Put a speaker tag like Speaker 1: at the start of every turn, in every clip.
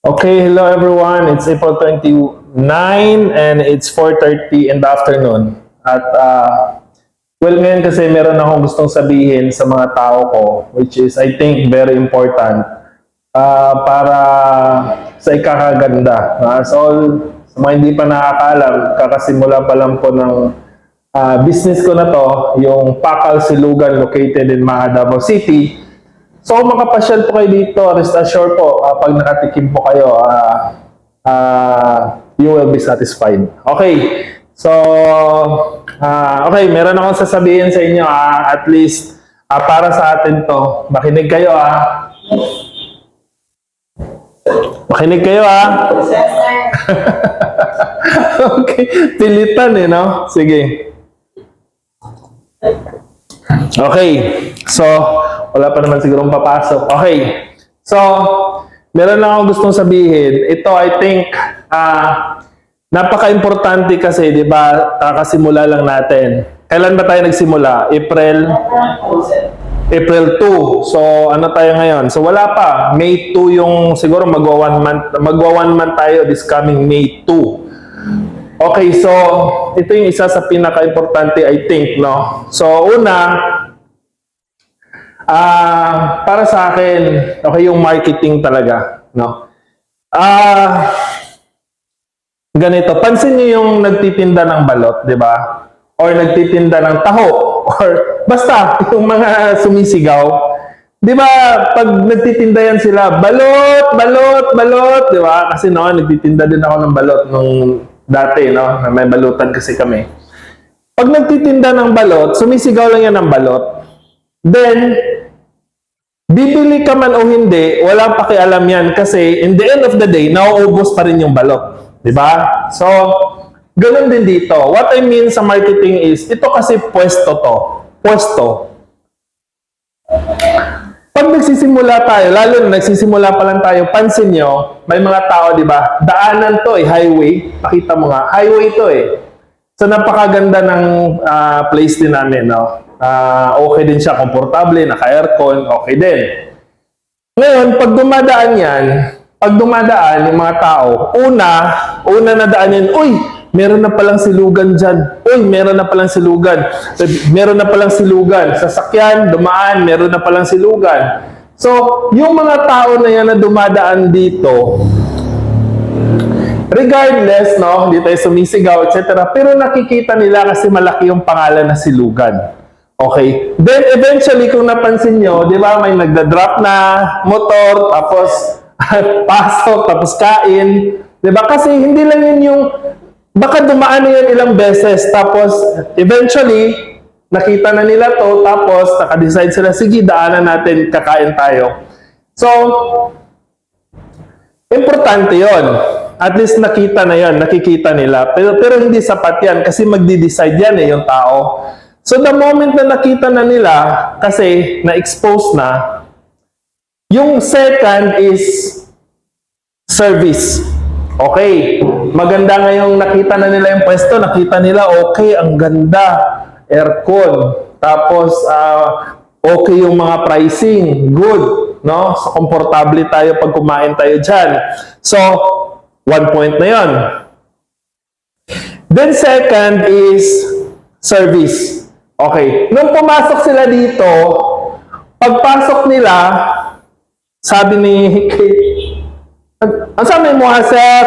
Speaker 1: Okay, hello everyone. It's April 29 and it's 4.30 in the afternoon. At, uh, well, ngayon kasi meron akong gustong sabihin sa mga tao ko, which is, I think, very important uh, para sa ikakaganda. Uh, so, sa mga hindi pa nakakaalam, kakasimula pa lang po ng uh, business ko na to, yung Pakal Silugan located in Maha City. So, makapasyal po kayo dito, rest assured po, ah, pag nakatikim po kayo, ah, ah, you will be satisfied. Okay. So, ah, okay, meron akong sasabihin sa inyo, ah, at least, ah, para sa atin to. Makinig kayo, ah. Makinig kayo, ah. okay. Pilitan eh, no? Sige. Okay. So, wala pa naman sigurong papasok. Okay. So, meron lang akong gustong sabihin. Ito, I think, ah, napaka-importante kasi, di ba, kakasimula lang natin. Kailan ba tayo nagsimula? April? April 2. So, ano tayo ngayon? So, wala pa. May 2 yung, siguro magwa one month, magwa one month tayo this coming May 2. Okay, so, ito yung isa sa pinaka-importante, I think, no? So, una, Ah, para sa akin, okay yung marketing talaga, no? Ah, ganito, pansin niyo yung nagtitinda ng balot, 'di ba? Or nagtitinda ng taho or basta yung mga sumisigaw. 'Di ba, pag nagtitinda yan sila, balot, balot, balot, 'di ba? Kasi noon nagtitinda din ako ng balot nung dati, no? May balutan kasi kami. Pag nagtitinda ng balot, sumisigaw lang yan ng balot. Then, bibili ka man o hindi, walang pakialam yan kasi in the end of the day, nauubos pa rin yung balot. Di ba? So, ganun din dito. What I mean sa marketing is, ito kasi pwesto to. Pwesto. Pag nagsisimula tayo, lalo na nagsisimula pa lang tayo, pansin nyo, may mga tao, di ba? Daanan to eh, highway. Pakita mo nga, highway to eh. So napakaganda ng ah, place din namin, no? Ah, okay din siya, komportable, naka-aircon, okay din. Ngayon, pag dumadaan yan, pag dumadaan yung mga tao, una, una na daan yan, uy, meron na palang silugan dyan. Uy, meron na palang silugan. Meron na palang silugan. Sasakyan, dumaan, meron na palang silugan. So, yung mga tao na yan na dumadaan dito, regardless, no, hindi tayo sumisigaw, etc. Pero nakikita nila kasi malaki yung pangalan na silugan. Okay? Then eventually, kung napansin nyo, di ba, may nagda-drop na motor, tapos pasok, tapos kain. Di ba? Kasi hindi lang yun yung, baka dumaan na yun ilang beses, tapos eventually, nakita na nila to, tapos naka-decide sila, sige, daanan natin, kakain tayo. So, Importante yon. At least nakita na yon, nakikita nila. Pero, pero hindi sapat yan kasi magdi-decide yan eh, yung tao. So the moment na nakita na nila, kasi na-expose na, yung second is service. Okay. Maganda ngayong nakita na nila yung pwesto, nakita nila, okay, ang ganda, aircon. Tapos, ah, okay yung mga pricing, good, no? So, komportable tayo pag kumain tayo dyan. So, one point na yon. Then second is service. Okay. Nung pumasok sila dito, pagpasok nila, sabi ni Kate, ang sabi mo ha, sir?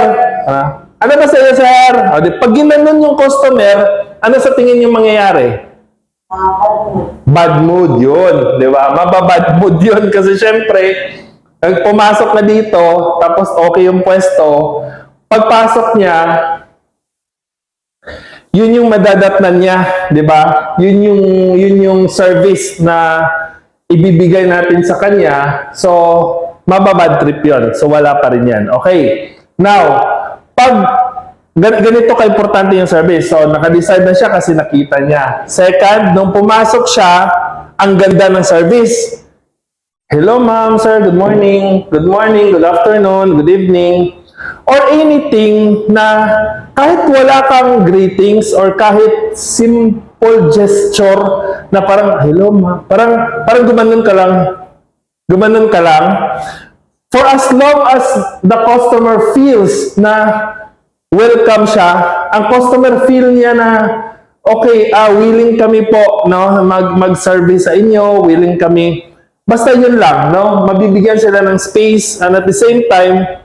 Speaker 1: Ah, ano ba sa'yo, sir? O, di, pag ginanon yung customer, ano sa tingin yung mangyayari? bad mood yun, di ba? Mababad mood yun kasi syempre, pumasok na dito, tapos okay yung pwesto, pagpasok niya, yun yung madadatnan niya, di ba? Yun yung, yun yung service na ibibigay natin sa kanya. So, mababad trip yun. So, wala pa rin yan. Okay. Now, pag gan- ganito ka-importante yung service. So, naka-decide na siya kasi nakita niya. Second, nung pumasok siya, ang ganda ng service. Hello, ma'am, sir. Good morning. Good morning. Good afternoon. Good evening. Or anything na kahit wala kang greetings or kahit simple gesture na parang, hello, ma'am. Parang, parang gumanon ka lang. Gumanon ka lang. For as long as the customer feels na welcome siya, ang customer feel niya na okay, ah willing kami po no mag mag-service sa inyo, willing kami. Basta yun lang, no? Mabibigyan sila ng space and at the same time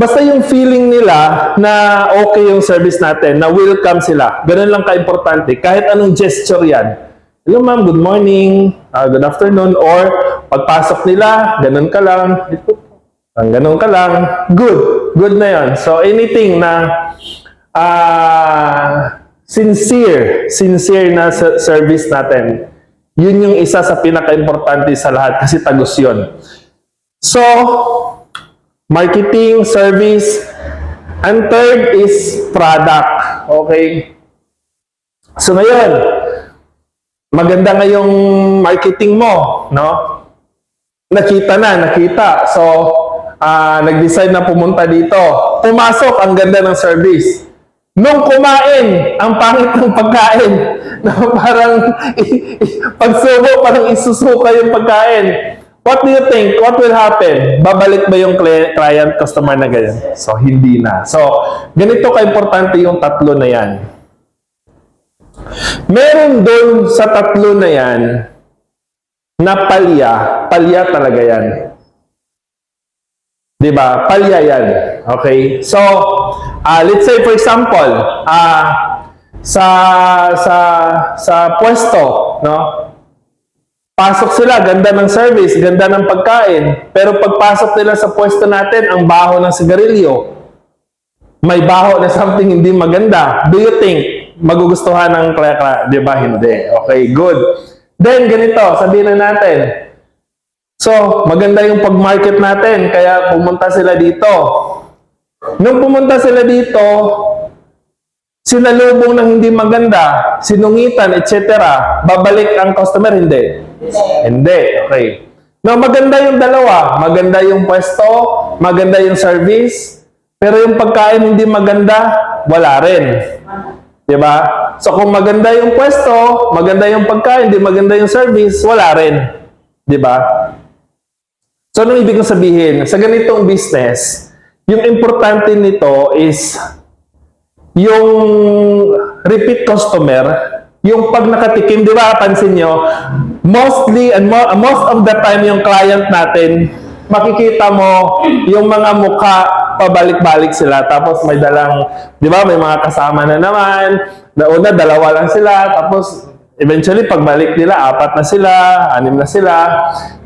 Speaker 1: Basta yung feeling nila na okay yung service natin, na welcome sila. Ganun lang ka-importante. Kahit anong gesture yan. Hello ma'am, good morning, ah, good afternoon, or pagpasok nila, ganun ka lang, ang ganun ka lang, good. Good na yon. So anything na ah sincere, sincere na service natin, yun yung isa sa pinaka-importante sa lahat kasi tagos yun. So, marketing, service, and third is product. Okay? So ngayon, maganda ngayong marketing mo, no? Nakita na, nakita. So, ah nag-decide na pumunta dito. Pumasok, ang ganda ng service. Nung kumain, ang pangit ng pagkain. Na parang i- i- pagsubo, parang isusuka yung pagkain. What do you think? What will happen? Babalik ba yung cli- client, customer na ganyan? So, hindi na. So, ganito ka-importante yung tatlo na yan. Meron doon sa tatlo na yan na palya. Palya talaga yan. ba? Palya yan. Okay? So, ah, let's say for example, ah sa sa sa pwesto, no? Pasok sila, ganda ng service, ganda ng pagkain, pero pagpasok nila sa pwesto natin, ang baho ng sigarilyo, may baho na something hindi maganda. Do you think magugustuhan ng kaya Di ba? Hindi. Okay, good. Then, ganito, sabihin na natin, So, maganda yung pag-market natin, kaya pumunta sila dito. Nung pumunta sila dito, sinalubong ng hindi maganda, sinungitan, etc. Babalik ang customer, hindi? Hindi. Okay. No, maganda yung dalawa. Maganda yung pwesto, maganda yung service, pero yung pagkain hindi maganda, wala rin. Di ba? So, kung maganda yung pwesto, maganda yung pagkain, hindi maganda yung service, wala rin. Di ba? So, anong ibig kong sabihin? Sa ganitong business, yung importante nito is yung repeat customer, yung pag nakatikim, di ba, pansin nyo, mostly and mo- most of the time yung client natin, makikita mo yung mga mukha pabalik-balik sila tapos may dalang, di ba, may mga kasama na naman, nauna dalawa lang sila, tapos eventually pagbalik nila, apat na sila, anim na sila.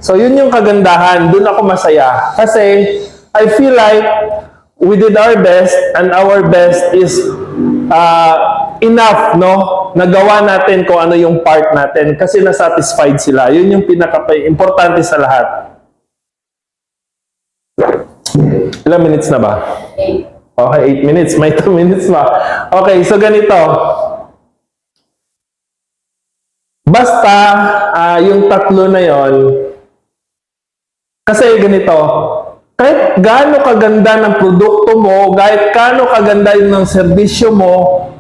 Speaker 1: So yun yung kagandahan, dun ako masaya. Kasi I feel like we did our best and our best is uh, enough, no? Nagawa natin kung ano yung part natin kasi na-satisfied sila. Yun yung pinaka-importante sa lahat. Ilang minutes na ba? Okay, 8 minutes. May 2 minutes pa. Okay, so ganito. Basta, ah, yung tatlo na yon kasi ganito, kahit gaano kaganda ng produkto mo, kahit gaano kaganda yung ng serbisyo mo,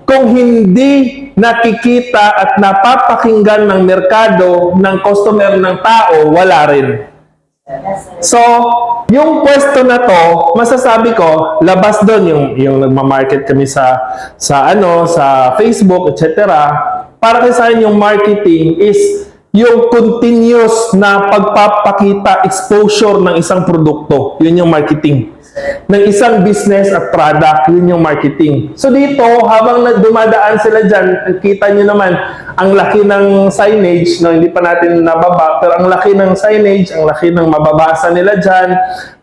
Speaker 1: kung hindi nakikita at napapakinggan ng merkado, ng customer, ng tao, wala rin. So, yung pwesto na to, masasabi ko, labas doon yung yung nagma-market kami sa sa ano, sa Facebook, etc. Para kay sa yung marketing is yung continuous na pagpapakita exposure ng isang produkto. Yun yung marketing. Ng isang business at product, yun yung marketing. So dito, habang dumadaan sila dyan, kita nyo naman, ang laki ng signage, no, hindi pa natin nababa, pero ang laki ng signage, ang laki ng mababasa nila dyan,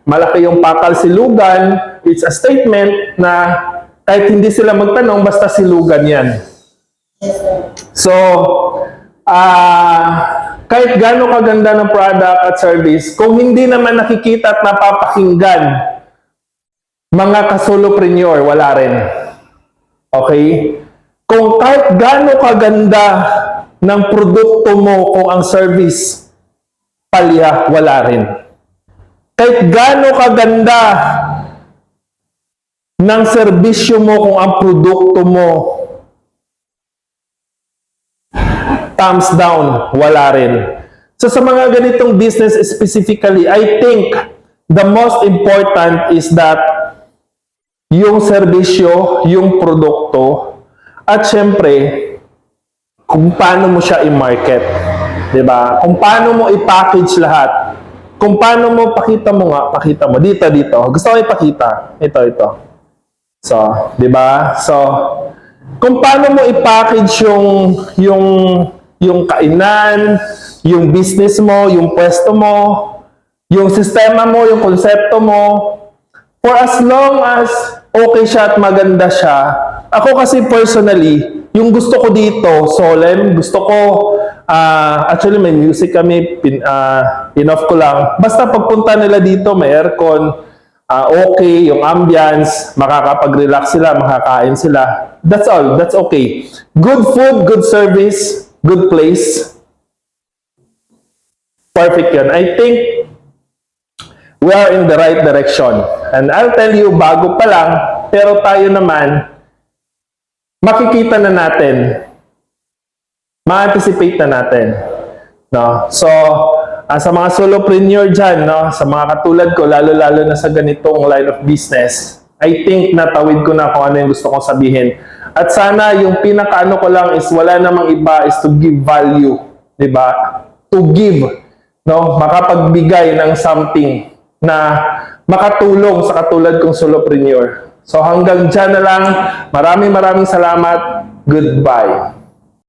Speaker 1: malaki yung pakal silugan, it's a statement na kahit hindi sila magtanong, basta silugan yan. So, ah kahit gaano kaganda ng product at service, kung hindi naman nakikita at napapakinggan, mga kasolopreneur, wala rin. Okay? Kung kahit gaano kaganda ng produkto mo kung ang service, palya, wala rin. Kahit gaano kaganda ng serbisyo mo kung ang produkto mo, thumbs down, wala rin. So sa mga ganitong business specifically, I think the most important is that yung serbisyo, yung produkto, at syempre, kung paano mo siya i-market. 'Di ba? Kung paano mo i-package lahat. Kung paano mo, pakita mo nga, pakita mo. Dito, dito. Gusto ko ipakita. Ito, ito. So, 'di ba? So, kung paano mo i-package yung yung yung kainan, yung business mo, yung pwesto mo, yung sistema mo, yung konsepto mo, for as long as okay siya at maganda siya, ako kasi personally, yung gusto ko dito, solemn, gusto ko, ah, actually may music kami, pin, ah, in-off ko lang. Basta pagpunta nila dito, may aircon, ah, okay, yung ambience, makakapag-relax sila, makakain sila. That's all, that's okay. Good food, good service, good place. Perfect yun. I think we are in the right direction. And I'll tell you, bago pa lang, pero tayo naman, makikita na natin, ma-anticipate na natin. No? So, ah, sa mga solopreneur dyan, no? sa mga katulad ko, lalo-lalo na sa ganitong line of business, I think natawid ko na kung ano yung gusto kong sabihin. At sana yung pinakaano ko lang is wala namang iba is to give value. 'di ba? To give. No? Makapagbigay ng something na makatulong sa katulad kong solopreneur. So hanggang dyan na lang. Maraming maraming salamat. Goodbye.